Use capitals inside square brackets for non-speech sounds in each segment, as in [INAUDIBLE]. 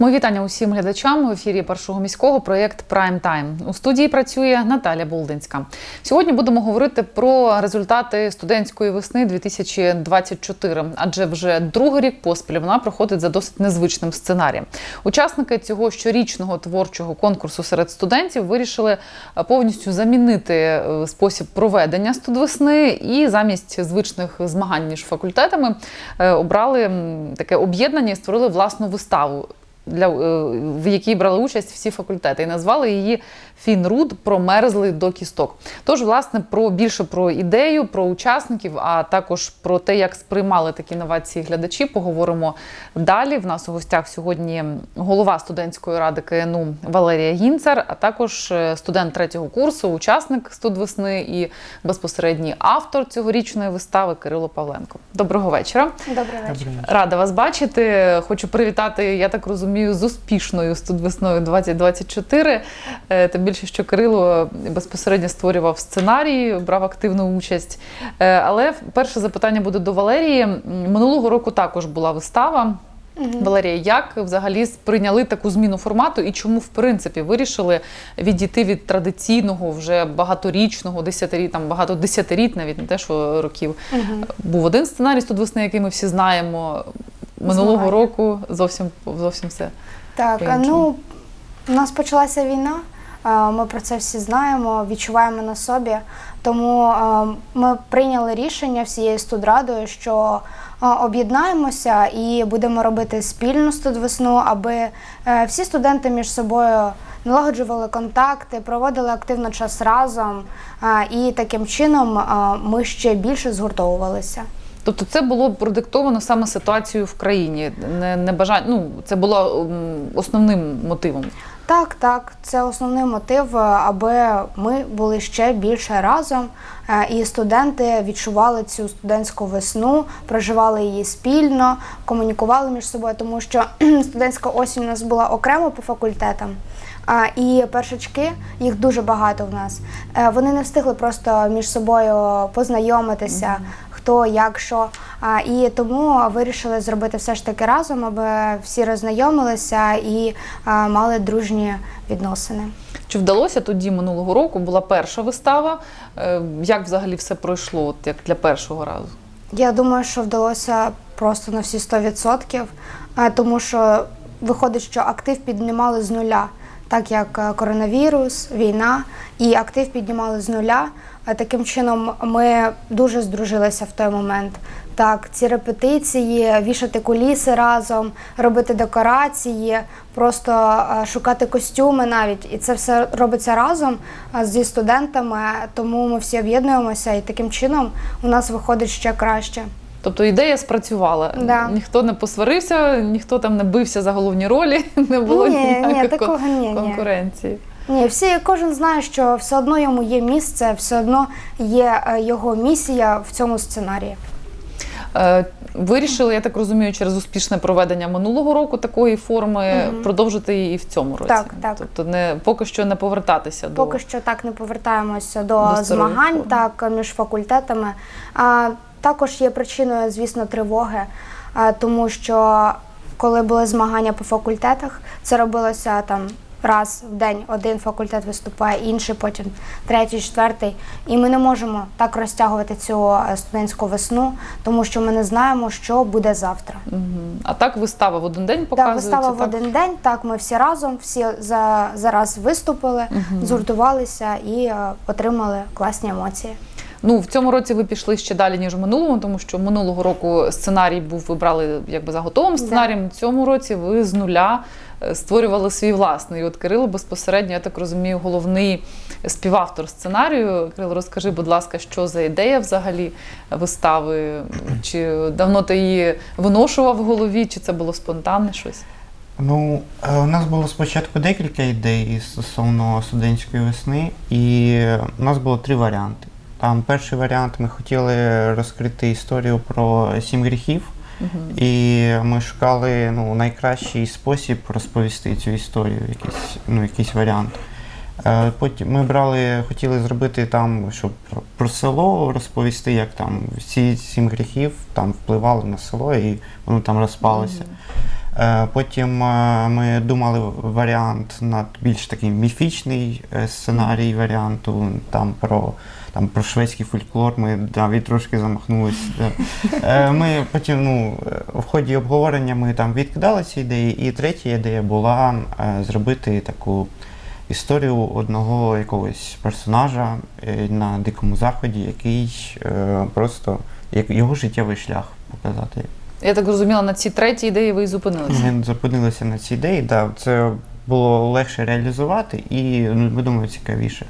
Мої вітання усім глядачам в ефірі першого міського проєкт Прайм Тайм. У студії працює Наталя Болдинська. Сьогодні будемо говорити про результати студентської весни 2024, адже вже другий рік поспіль вона проходить за досить незвичним сценарієм. Учасники цього щорічного творчого конкурсу серед студентів вирішили е, повністю замінити е, спосіб проведення студвесни і замість звичних змагань між факультетами е, обрали таке об'єднання і створили власну виставу. Для е, в якій брали участь всі факультети, і назвали її Фінруд промерзли до кісток. Тож, власне, про більше про ідею, про учасників, а також про те, як сприймали такі новації глядачі, поговоримо далі. В нас у гостях сьогодні голова студентської ради КНУ Валерія Гінцер, а також е, студент третього курсу, учасник студвесни і безпосередній автор цьогорічної вистави Кирило Павленко. Доброго вечора. Добрий вечір. Рада вас бачити. Хочу привітати, я так розумію, з успішною студвесною 2024. Е, Тим більше, що Кирило безпосередньо створював сценарій, брав активну участь. Е, Але перше запитання буде до Валерії. Минулого року також була вистава. Валерія, як взагалі сприйняли таку зміну формату і чому в принципі вирішили відійти від традиційного вже багаторічного, десятиріт, там багато десятиріт, навіть не те, що років. Був один сценарій студвесни, який ми всі знаємо. Минулого Змагання. року зовсім зовсім все. Так, По-іншому. ну у нас почалася війна. Е, Ми про це всі знаємо, відчуваємо на собі. Тому е, ми прийняли рішення всією студрадою, що е, об'єднаємося і будемо робити спільну студвесну, аби всі студенти між собою налагоджували контакти, проводили активно час разом, і таким чином ми ще більше згуртовувалися. Тобто це було продиктовано саме ситуацією в країні. Не, не бажання, ну це було основним мотивом. Так, так, це основний мотив, е, аби ми були ще більше разом, е, і студенти відчували цю студентську весну, проживали її спільно, комунікували між собою, тому що [CLEARS THROAT] студентська осінь у нас була окремо по факультетам. І першачки, їх дуже багато в нас. Е, Вони не встигли просто між собою познайомитися, хто як що. І тому вирішили зробити все ж таки разом, аби всі роззнайомилися і мали дружні відносини. Чи вдалося тоді минулого року? Була перша вистава. Е, Як взагалі все пройшло, от як для першого разу? Я думаю, що вдалося просто на всі 100%, тому що виходить, що актив піднімали з нуля, так як е, коронавірус, війна, і актив піднімали з нуля. Таким чином ми дуже здружилися в той момент. Так, ці репетиції, вішати куліси разом, робити декорації, просто шукати костюми навіть. І це все робиться разом зі студентами, тому ми всі об'єднуємося, і таким чином у нас виходить ще краще. Тобто ідея спрацювала. Да. Ніхто не посварився, ніхто там не бився за головні ролі, [LAUGHS] не було Ні, ні, ніякої такого кон- ні, ні. конкуренції. Ні, всі кожен знає, що все одно йому є місце, все одно є е, його місія в цьому сценарії. Е, Вирішили, я так розумію, через успішне проведення минулого року такої форми продовжити її і в цьому році. Так, так. Тобто не поки що не повертатися до Поки що так не повертаємося до, До змагань, форми. так між факультетами. А також є причиною, звісно, тривоги, а, тому що коли були змагання по факультетах, це робилося там. Раз в день один факультет виступає, інший, потім третій, четвертий. І ми не можемо так розтягувати цю е, студентську весну, тому що ми не знаємо, що буде завтра. А так вистава в один день Так, показується. вистава в один день. Так, ми всі разом, всі за зараз виступили, згуртувалися і е, отримали класні емоції. Ну в цьому році ви пішли ще далі ніж в минулому, тому що минулого року сценарій був ви брали якби за готовим сценарієм. В цьому році ви з нуля створювали свій власний. От Кирило безпосередньо, я так розумію, головний співавтор сценарію. Кирило, розкажи, будь ласка, що за ідея взагалі вистави? Чи давно ти її виношував в голові, чи це було спонтанне щось? Ну, е, у нас було спочатку декілька ідей стосовно студентської весни, і у нас було три варіанти. Там перший варіант ми хотіли розкрити історію про сім гріхів, і ми шукали ну, найкращий спосіб розповісти цю історію, якийсь, ну, якийсь варіант. Е, Потім ми брали, хотіли зробити там, щоб про- село розповісти, як там всі сім гріхів там впливали на село і воно там розпалося. Е, Потім е, ми думали варіант над більш такий міфічний е, сценарій варіанту, там про, там про шведський фольклор. Ми навіть трошки замахнулися. Е, Ми потім ну, е, в ході обговорення ми там відкидали ці ідеї. І третя ідея була е, зробити таку історію одного якогось персонажа е, на дикому заході, який е, просто як його життєвий шлях показати. Я так зрозуміла, на цій третій ідеї ви і зупинилися. Ми зупинилися на цій ідеї, да, це було легше реалізувати і ну, думаю, цікавіше.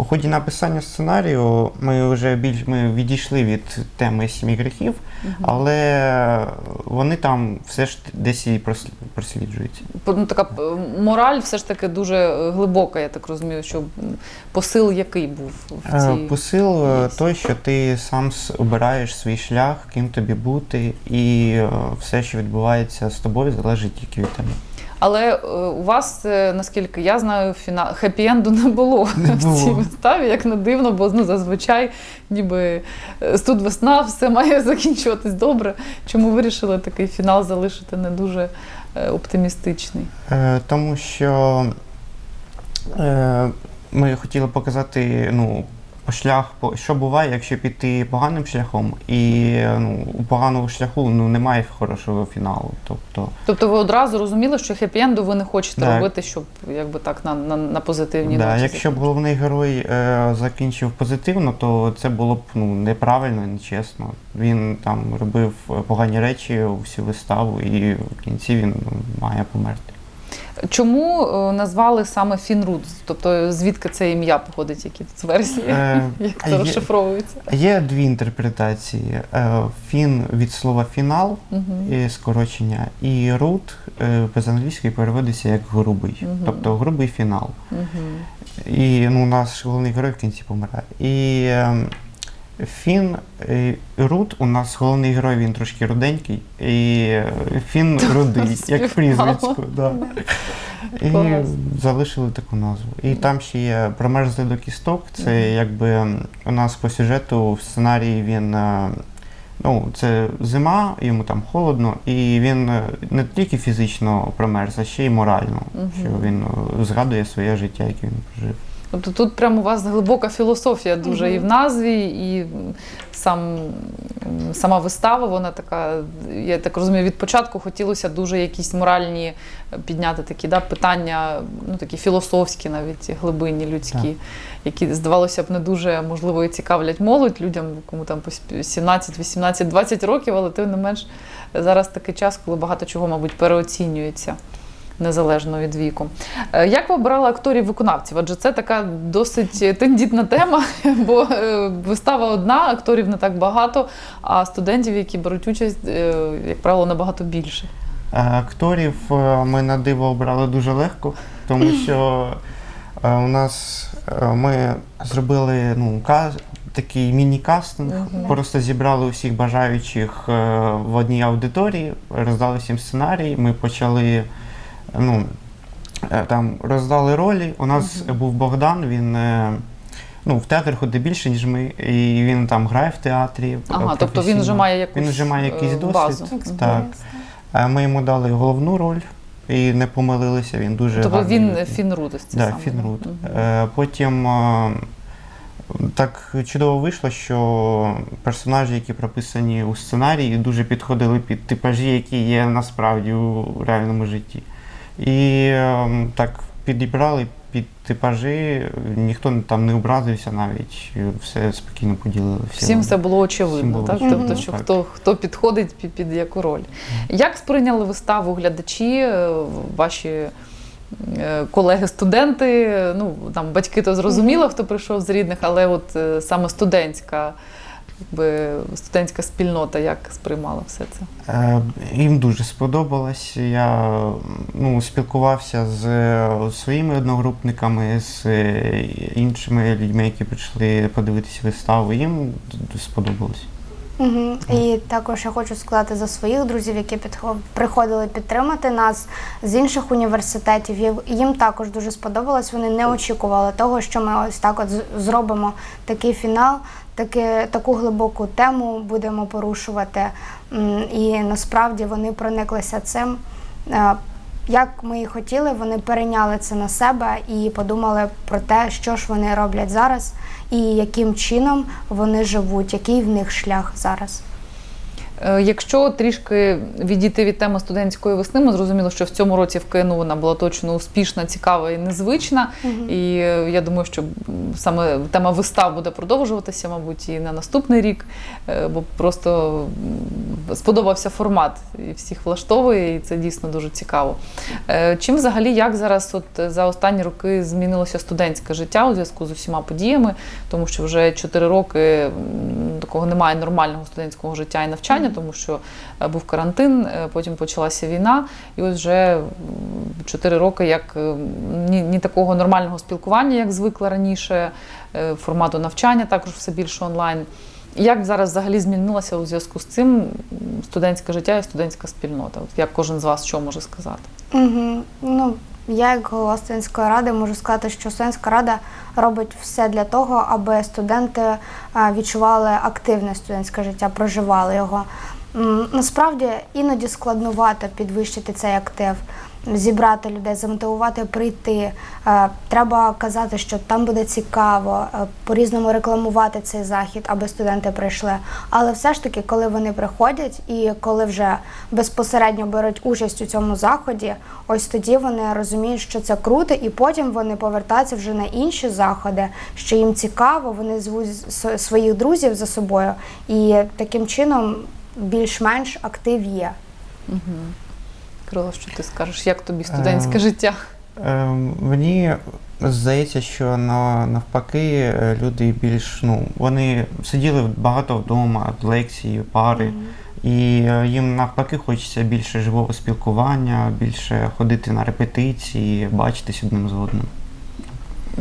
У ході написання сценарію ми вже більш ми відійшли від теми сім'ї гріхів, але вони там все ж десь і прослі- просліджуються. Ну, така е, мораль все ж таки дуже е, глибока, я так розумію, що посил який був в Е, цій Посил п'єсі? той, що ти сам обираєш свій шлях, ким тобі бути, і все, що відбувається з тобою, залежить тільки від тебе. Але е, у вас, е, наскільки я знаю, фінал хеппі-енду не було Не [LAUGHS] в цій виставі, як не дивно, бо ну, зазвичай ніби е, тут весна, все [LAUGHS] має закінчуватись добре. Чому вирішили такий фінал залишити не дуже оптимістичний? Е, тому що е, ми хотіли показати ну, шлях, що буває, якщо піти поганим шляхом, і ну, у поганого шляху ну, немає хорошого фіналу. Тобто, Тобто ви одразу розуміли, що хеппі-енду ви не хочете Так. робити, щоб якби так на, на, на позитивній да, ноті якщо б головний герой е, закінчив позитивно, то це було б ну, неправильно, нечесно. Він там робив погані речі у всю виставу, і в кінці він ну, має померти. Чому е, назвали саме Фінрут? Тобто звідки це ім'я походить, які тут версії? Е, [LAUGHS] Як це розшифровується? Є дві інтерпретації: Е, фін від слова фінал. Угу. і скорочення. І root е, без англійської переводиться як грубий, Мгм. тобто грубий фінал. Угу. І ну, наш головний герой в кінці помирає. І ем, Фін е, Рут, у нас головний герой, він трошки руденький, і е, Фін рудий, як прізвиську. Да. І залишили таку назву. І там ще є промерзли до кісток. Це якби у нас по сюжету в сценарії він. е, Ну, це зима, йому там холодно, і він не тільки фізично промерз, а ще й морально. Що він згадує своє життя, яке він прожив. Тобто тут прямо у вас глибока філософія дуже Мгм. і в назві, і сам, сама вистава, вона така, я так розумію, від початку хотілося дуже якісь моральні е, підняти такі да, питання, ну такі філософські, навіть глибинні, людські, Так. які, здавалося б, не дуже можливо і цікавлять молодь людям, кому там по сп- 17, 18, 20 років, але тим не менш зараз такий час, коли багато чого, мабуть, переоцінюється. Незалежно від віку. Е, Як ви обирали акторів-виконавців? Адже це така досить тендітна тема, [LAUGHS] бо е, вистава одна, акторів не так багато, а студентів, які беруть участь, е, як правило, набагато більше. Акторів ми на диво обрали дуже легко, тому [CLEARS THROAT] що у нас ми зробили ну, ка- такий міні-кастинг, Мгм. просто зібрали усіх бажаючих в одній аудиторії, роздали всім сценарій. Ми почали ну, е, там роздали ролі. У нас був Богдан, він. е, Ну, в театр ходить більше, ніж ми, і він там грає в театрі. Ага, е, тобто він вже має якусь Він вже має якийсь досвід. базу. Так. Ми йому дали головну роль і не помилилися. Він дуже Тобто гарний він. Фінрут ось це Да, саме. Фінрут. Е, Потім так чудово вийшло, що персонажі, які прописані у сценарії, дуже підходили під типажі, які є насправді у реальному житті. І е, так підібрали під типажі, ніхто там не образився навіть, все спокійно поділили. Всім все було очевидно, було так? очевидно, Тобто, що так. хто, хто підходить під, під яку роль. Як сприйняли виставу глядачі, е, ваші е, колеги-студенти? Ну, там батьки то зрозуміло, хто прийшов з рідних, але от е, саме студентська, якби, студентська спільнота, як сприймала все це? Е, Їм дуже сподобалось. Я ну, спілкувався з своїми одногрупниками, з е, іншими людьми, які прийшли подивитися виставу. Їм сподобалось. Угу. І також я хочу сказати за своїх друзів, які приходили підтримати нас з інших університетів. Їм- також дуже сподобалось. Вони не очікували того, що ми ось так от зробимо такий фінал, таки, таку глибоку тему будемо порушувати. І насправді вони прониклися цим. Як ми і хотіли, вони перейняли це на себе і подумали про те, що ж вони роблять зараз, і яким чином вони живуть, який в них шлях зараз. Е, Якщо трішки відійти від теми студентської весни, ми зрозуміли, що в цьому році в КНУ вона була точно успішна, цікава і незвична. І е, я думаю, що саме тема вистав буде продовжуватися, мабуть, і на наступний рік, е, бо просто сподобався формат і всіх влаштовує, і це дійсно дуже цікаво. Чим взагалі як зараз, от за останні роки, змінилося студентське життя у зв'язку з усіма подіями, тому що вже 4 роки такого немає нормального студентського життя і навчання, тому що е, був карантин, е, потім почалася війна, і ось вже 4 роки як е, ні, ні такого нормального спілкування, як звикла раніше, формату навчання також все більше онлайн. Як зараз взагалі змінилося у зв'язку з цим студентське життя і студентська спільнота? От як кожен з вас що може сказати? Угу. Ну, я, як голова студентської ради, можу сказати, що студентська рада робить все для того, аби студенти е, відчували активне студентське життя, проживали його. Насправді іноді складнувато підвищити цей актив, зібрати людей, замотивувати прийти. Е, Треба казати, що там буде цікаво, е, по-різному рекламувати цей захід, аби студенти прийшли. Але все ж таки, коли вони приходять і коли вже безпосередньо беруть участь у цьому заході, ось тоді вони розуміють, що це круто, і потім вони повертаються вже на інші заходи, що їм цікаво, вони звуть своїх друзів за собою, і таким чином більш-менш актив є. Крило, що ти скажеш, як тобі студентське Е, життя? Е, Мені здається, що на, навпаки е, люди більш ну вони сиділи багато вдома, лекції, пари, і е, їм навпаки хочеться більше живого спілкування, більше ходити на репетиції, бачитись одним з одним.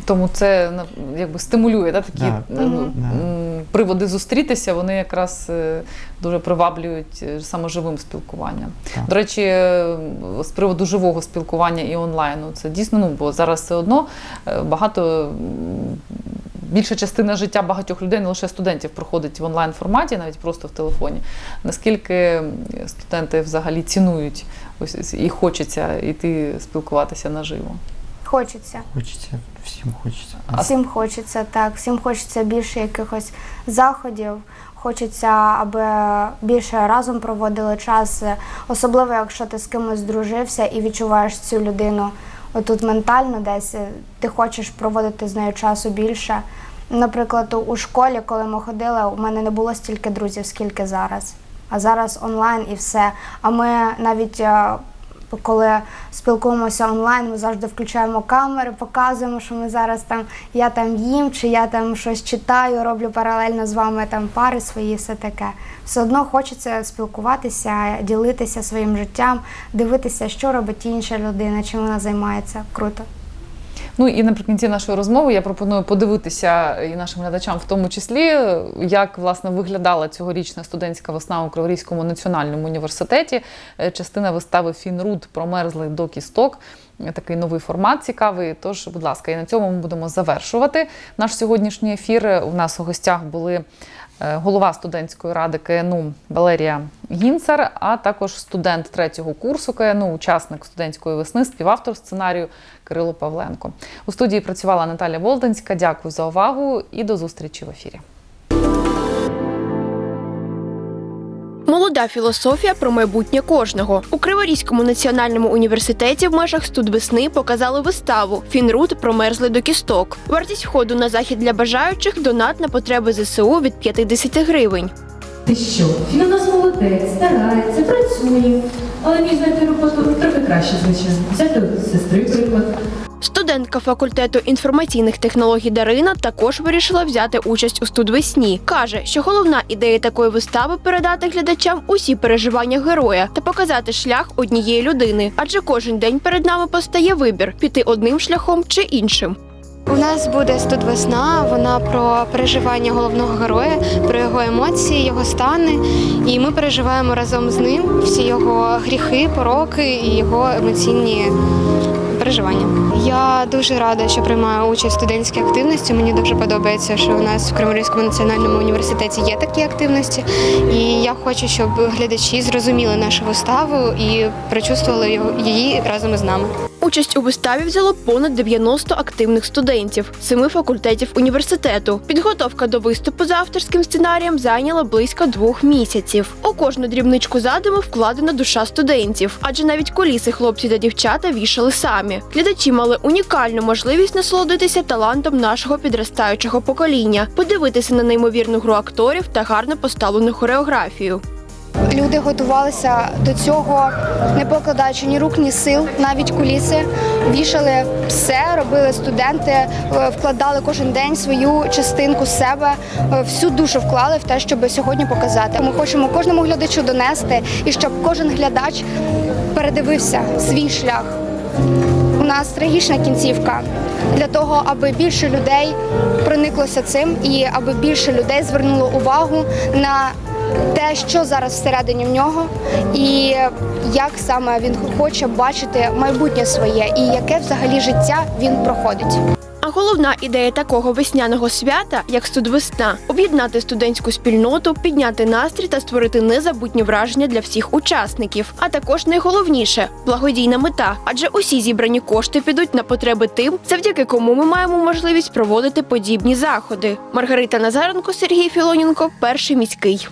Тому це на- якби стимулює да, такі Да. е, Мгм. приводи зустрітися, вони якраз е, дуже приваблюють е, саме живим спілкуванням. Так. До речі, з приводу живого спілкування і онлайну, це дійсно, ну бо зараз все одно багато. Більша частина життя багатьох людей, не лише студентів, проходить в онлайн форматі, навіть просто в телефоні. Наскільки студенти взагалі цінують ось і хочеться йти спілкуватися наживо? Хочеться. Хочеться, всім хочеться. А Всім хочеться так, всім хочеться більше якихось заходів. Хочеться, аби більше разом проводили час, особливо якщо ти з кимось дружився і відчуваєш цю людину отут ментально десь, ти хочеш проводити з нею часу більше. Наприклад, у- у школі, коли ми ходили, у мене не було стільки друзів, скільки зараз. А зараз онлайн і все. А ми навіть е, коли спілкуємося онлайн, ми завжди включаємо камери, показуємо, що ми зараз там я там їм, чи я там щось читаю, роблю паралельно з вами там пари свої, все таке. Все одно хочеться спілкуватися, ділитися своїм життям, дивитися, що робить інша людина, чим вона займається. Круто. Ну і наприкінці нашої розмови я пропоную подивитися і нашим глядачам, в тому числі, як власне виглядала цьогорічна студентська весна у Криворізькому національному університеті. Е, Частина вистави Фінрут промерзли до кісток. Е, Такий новий формат цікавий. Тож, будь ласка, і на цьому ми будемо завершувати наш сьогоднішній ефір. У нас у гостях були голова студентської ради КНУ Валерія Гінцар, а також студент третього курсу КНУ, учасник студентської весни, співавтор сценарію Кирило Павленко. У студії працювала Наталя Волденська. Дякую за увагу і до зустрічі в ефірі. Молода філософія про майбутнє кожного у Криворізькому національному університеті в межах студвесни показали виставу Фінрут промерзли до кісток. Вартість входу на захід для бажаючих донат на потреби ЗСУ від 50 гривень. Ти що? Він у нас молодець, старається, працює. Але мій знайти роботу трохи краще, звичайно. Взяти сестри приклад. Студентка факультету інформаційних технологій Дарина також вирішила взяти участь у студвесні. каже, що головна ідея такої вистави передати глядачам усі переживання героя та показати шлях однієї людини. Адже кожен день перед нами постає вибір піти одним шляхом чи іншим. У нас буде студвесна, вона про переживання головного героя, про його емоції, його стани. І ми переживаємо разом з ним всі його гріхи, пороки і його емоційні переживання. Я дуже рада, що приймаю участь в студентській активності. Мені дуже подобається, що у нас в Криворізькому національному університеті є такі активності. І я хочу, щоб глядачі зрозуміли нашу виставу і прочувствували її разом із нами. Участь у виставі взяло понад 90 активних студентів семи факультетів університету. Підготовка до виступу за авторським сценарієм зайняла близько двох місяців. У кожну дрібничку задуму вкладена душа студентів, адже навіть коліси хлопці та дівчата вішали самі. Глядачі мали унікальну можливість насолодитися талантом нашого підростаючого покоління, подивитися на неймовірну гру акторів та гарно поставлену хореографію. Люди готувалися до цього, не покладаючи ні рук, ні сил, навіть куліси. Вішали все, робили студенти, е, вкладали кожен день свою частинку себе, е, всю душу вклали в те, щоб сьогодні показати. Ми хочемо кожному глядачу донести і щоб кожен глядач передивився свій шлях. У нас трагічна кінцівка для того, аби більше людей прониклося цим, і аби більше людей звернуло увагу на те, що зараз всередині в нього, і як саме він хоче бачити майбутнє своє, і яке взагалі життя він проходить. А головна ідея такого весняного свята, як студвесна, об'єднати студентську спільноту, підняти настрій та створити незабутні враження для всіх учасників. А також найголовніше благодійна мета, адже усі зібрані кошти підуть на потреби тим, завдяки кому ми маємо можливість проводити подібні заходи. Маргарита Назаренко, Сергій Філоненко, перший міський.